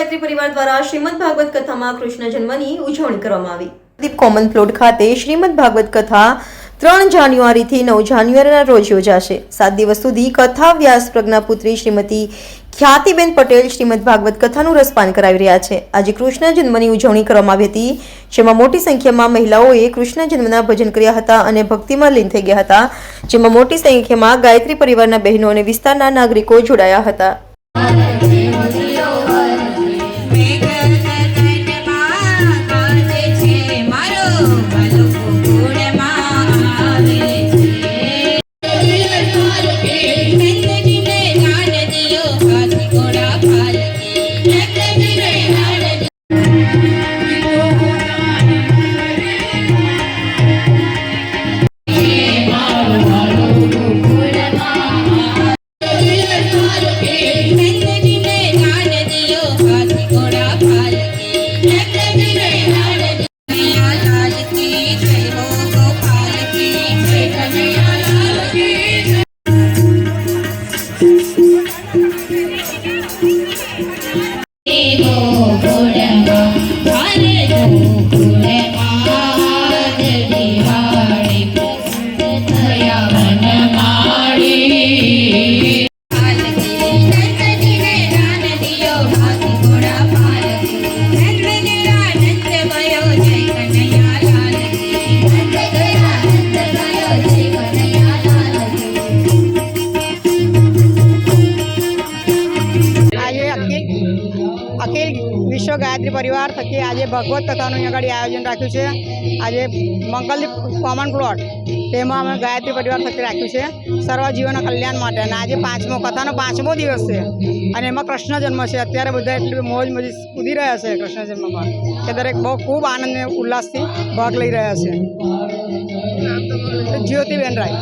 ગાયત્રી પરિવાર દ્વારા શ્રીમદ ભાગવત કથામાં કૃષ્ણ જન્મની ઉજવણી કરવામાં આવી. દીપ કોમન પ્લોટ ખાતે શ્રીમદ ભાગવત કથા ત્રણ જાન્યુઆરીથી નવ જાન્યુઆરીના રોજ યોજાશે. સાત દિવસ સુધી કથા વ્યાસ પ્રજ્ઞાપુત્રી શ્રીમતી ખ્યાતિબેન પટેલ શ્રીમદ ભાગવત કથાનું રસપાન કરાવી રહ્યા છે. આજે કૃષ્ણ જન્મની ઉજવણી કરવામાં આવી હતી જેમાં મોટી સંખ્યામાં મહિલાઓએ કૃષ્ણ જન્મના ભજન કર્યા હતા અને ભક્તિમાં લીન થઈ ગયા હતા જેમાં મોટી સંખ્યામાં ગાયત્રી પરિવારના બહેનો અને વિસ્તારના નાગરિકો જોડાયા હતા. આજે અખિલ અખિલ વિશ્વ ગાયત્રી પરિવાર થકી આજે ભગવત કથાનું આગળ આયોજન રાખ્યું છે. આજે મંગલદીપ કોમન પ્લોટ તેમાં અમે ગાયત્રી પરિવાર થકી રાખ્યું છે. સર્વ જીવોના કલ્યાણ માટે અને આજે પાંચમો કથાનો પાંચમો દિવસ છે. અને એમાં કૃષ્ણ જન્મ છે. અત્યારે બધા એટલી મોજ મજી કૂદી રહ્યા છે કૃષ્ણ જન્મમાં. કે દરેક બહુ ખૂબ આનંદ અને ઉલ્લાસથી ભાગ લઈ રહ્યા છે. જ્યોતિબેન રાય.